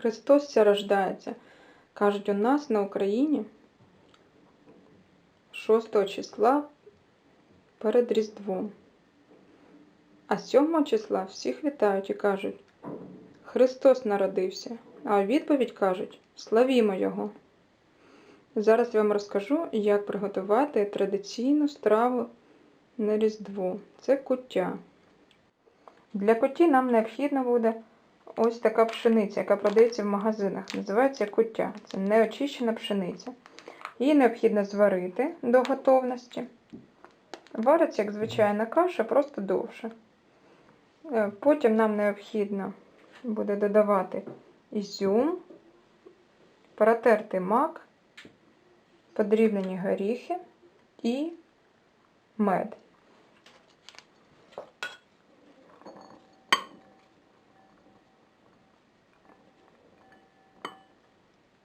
Христос ся рождається. Кажуть, у нас на Україні 6 числа перед Різдвом. А 7 числа всіх вітають і кажуть, Христос народився. А у відповідь кажуть, славімо Його. Зараз я вам розкажу, як приготувати традиційну страву на Різдво. Це куття. Для куті нам необхідно буде ось така пшениця, яка продається в магазинах. Називається куття. Це неочищена пшениця. Її необхідно зварити до готовності. Вариться, як звичайна каша, просто довше. Е, Потім нам необхідно буде додавати ізюм, протертий мак, подрібнені горіхи і мед.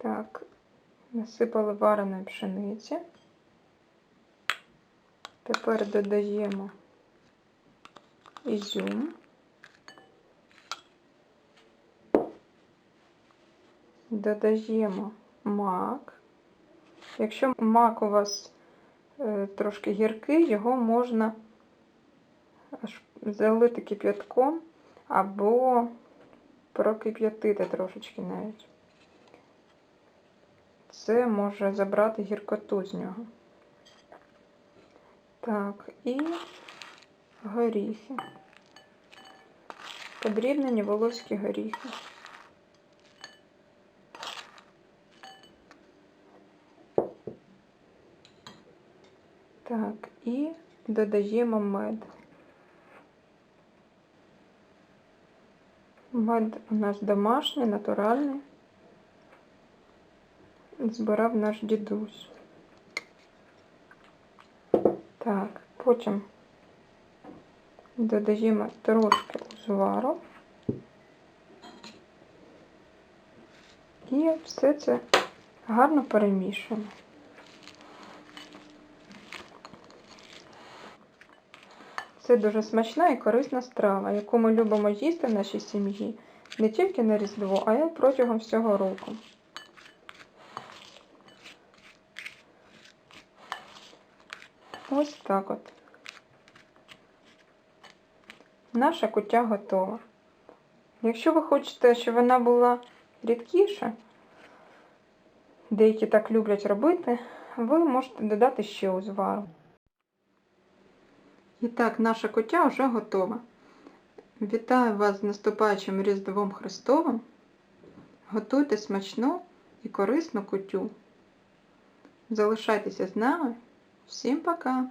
Так, насипали вареної пшениці. Тепер додаємо ізюм. Додаємо мак. Якщо мак у вас е, трошки гіркий, його можна залити кип'ятком або прокип'ятити трошечки навіть. Це може забрати гіркоту з нього. Так, і горіхи. Подрібнені волоські горіхи. Так, і додаємо мед. Мед у нас домашній, натуральний. Збирав наш дідусь. Так, потім додаємо трошки узвару. І все це гарно перемішуємо. Це дуже смачна і корисна страва, яку ми любимо їсти в нашій сім'ї не тільки на Різдво, а й протягом всього року. Ось так от. Наша куття готова. Якщо ви хочете, щоб вона була рідкіша, деякі так люблять робити, ви можете додати ще узвару. І так, наша куття вже готова. Вітаю вас з наступаючим Різдвом Христовим. Готуйте смачну і корисну кутю. Залишайтеся з нами. Всім пока!